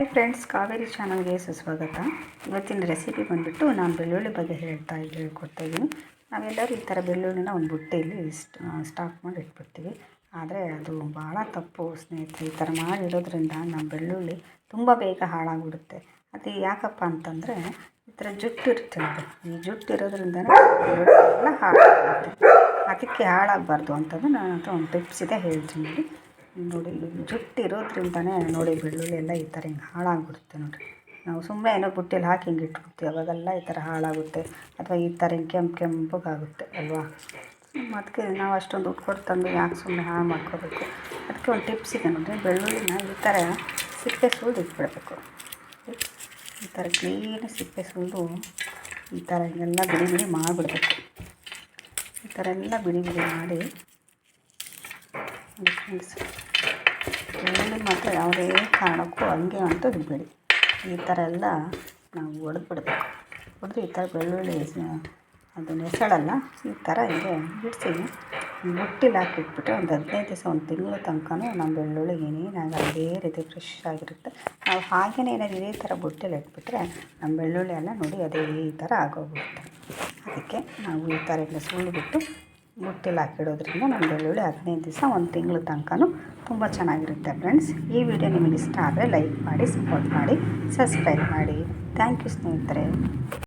Hi friends Kaveri ಚಾನಲ್ಗೆ ಸುಸ್ವಾಗತ. ಇವತ್ತಿನ ರೆಸಿಪಿ ಬಂದುಬಿಟ್ಟು ನಾನು ಬೆಳ್ಳುಳ್ಳಿ ಬಗ್ಗೆ ಹೇಳ್ತಾ ಹೇಳ್ಕೊಡ್ತಾ ಇದ್ದೀನಿ ನಾವೆಲ್ಲರೂ ಈ ಥರ ಬೆಳ್ಳುಳ್ಳಿನ ಒಂದು ಬುಟ್ಟೆಯಲ್ಲಿ ಸ್ಟಾಕ್ ಮಾಡಿ ಇಟ್ಬಿಡ್ತೀವಿ. ಆದರೆ ಅದು ಭಾಳ ತಪ್ಪು ಸ್ನೇಹಿತರೆ, ಈ ಥರ ಮಾಡಿಡೋದ್ರಿಂದ ನಮ್ಮ ಬೆಳ್ಳುಳ್ಳಿ ತುಂಬ ಬೇಗ ಹಾಳಾಗ್ಬಿಡುತ್ತೆ. ಅದು ಯಾಕಪ್ಪ ಅಂತಂದರೆ ಈ ಥರ ಜುಟ್ಟು ಇರುತ್ತೆ ಈ ಜುಟ್ಟು ಇರೋದ್ರಿಂದ ಬೆಳ್ಳುಳ್ಳಿ ಎಲ್ಲ ಹಾಳಾಗುತ್ತೆ ಅದಕ್ಕೆ ಹಾಳಾಗಬಾರ್ದು ಅಂತಂದು ನಾನು ಒಂದು ಟಿಪ್ಸ್ ಇದೆ ಹೇಳ್ತೀನಿ ನೋಡಿ ಜುಟ್ಟು ಇರೋದ್ರಿಂದನೇ ನೋಡಿ ಬೆಳ್ಳುಳ್ಳಿ ಎಲ್ಲ ಈ ಥರ ಹಿಂಗೆ ಹಾಳಾಗ್ಬಿಡುತ್ತೆ ನೋಡಿ ನಾವು ಸುಮ್ಮನೆ ಏನೋ ಬುಟ್ಟಿಯಲ್ಲಿ ಹಾಕಿ ಹಿಂಗೆ ಇಟ್ಬಿಡ್ತೀವಿ. ಅವಾಗೆಲ್ಲ ಈ ಥರ ಹಾಳಾಗುತ್ತೆ. ಅಥವಾ ಈ ಥರ ಹಿಂಗೆ ಕೆಂಪು ಕೆಂಪಗಾಗುತ್ತೆ, ಅಲ್ವಾ? ಅದಕ್ಕೆ ನಾವು ಅಷ್ಟೊಂದು ದುಡ್ಡು ಕೊಟ್ಟು ತಂದು ಯಾಕೆ ಸುಮ್ಮನೆ ಹಾಳು ಮಾಡ್ಕೋಬೇಕು? ಅದಕ್ಕೆ ಒಂದು ಟಿಪ್ಸ್ ಇದೆ ನೋಡಿ ಬೆಳ್ಳುಳ್ಳಿನ ಈ ಥರ ಸಿಪ್ಪೆ ಸುಲಿದು ಇಟ್ಬಿಡಬೇಕು. ಈ ಥರ ಕ್ಲೀನ್ ಸಿಪ್ಪೆ ಸುಲಿದು ಈ ಥರ ಎಲ್ಲ ಬಿಡಿ ಬಿಡಿ ಮಾಡಿಬಿಡ್ಬೇಕು. ಈ ಥರ ಎಲ್ಲ ಬಿಡಿ ಬಿಡಿ ಮಾಡಿ ಬೆಳ್ಳುಳ್ಳಿ ಮಾತ್ರ ಯಾವುದೇ ಕಾರಣಕ್ಕೂ ಹಂಗೆ ಅಂತ ಇಡಬೇಡಿ ಈ ಥರ ಎಲ್ಲ ನಾವು ಒಡೆದ್ಬಿಡ್ಬೇಕು. ಹೊಡೆದು ಈ ಥರ ಬೆಳ್ಳುಳ್ಳಿ ಅದು ನೆಸಳಲ್ಲ, ಈ ಥರ ಹಿಂಗೆ ಬಿಡಿಸಿ ಬುಟ್ಟಿಲಿ ಹಾಕಿಟ್ಬಿಟ್ರೆ ಒಂದು ಹದಿನೈದು ದಿವಸ, ಒಂದು ತಿಂಗಳ ತನಕನೂ ನಮ್ಮ ಬೆಳ್ಳುಳ್ಳಿ ಏನೇನಾಗಲ್ಲ ಅದೇ ರೀತಿ ಫ್ರೆಶ್ ಆಗಿರುತ್ತೆ. ನಾವು ಹಾಗೆಯೇ ಏನಾದ್ರು ಇದೇ ಥರ ಬುಟ್ಟಿಲಿ ಇಟ್ಬಿಟ್ರೆ ನಮ್ಮ ಬೆಳ್ಳುಳ್ಳಿ ಎಲ್ಲ ನೋಡಿ ಅದೇ ಈ ಥರ ಆಗೋಗ್ಬಿಡುತ್ತೆ ಅದಕ್ಕೆ ನಾವು ಈ ಥರ ಎಲ್ಲ ಸುಲಿಬಿಟ್ಟು ಬುಟ್ಟಿಲಿ ಹಾಕಿಡೋದ್ರಿಂದ ನಮ್ಮ ಬೆಳ್ಳುಳ್ಳಿ ಹದಿನೈದು ದಿವಸ ಒಂದು ತಿಂಗಳ ತನಕನೂ ತುಂಬ ಚೆನ್ನಾಗಿರುತ್ತೆ ಫ್ರೆಂಡ್ಸ್ ಈ ವಿಡಿಯೋ ನಿಮಗೆ ಇಷ್ಟ ಆದರೆ ಲೈಕ್ ಮಾಡಿ ಸಪೋರ್ಟ್ ಮಾಡಿ ಸಬ್ಸ್ಕ್ರೈಬ್ ಮಾಡಿ. ಥ್ಯಾಂಕ್ ಯು ಸ್ನೇಹಿತರೆ.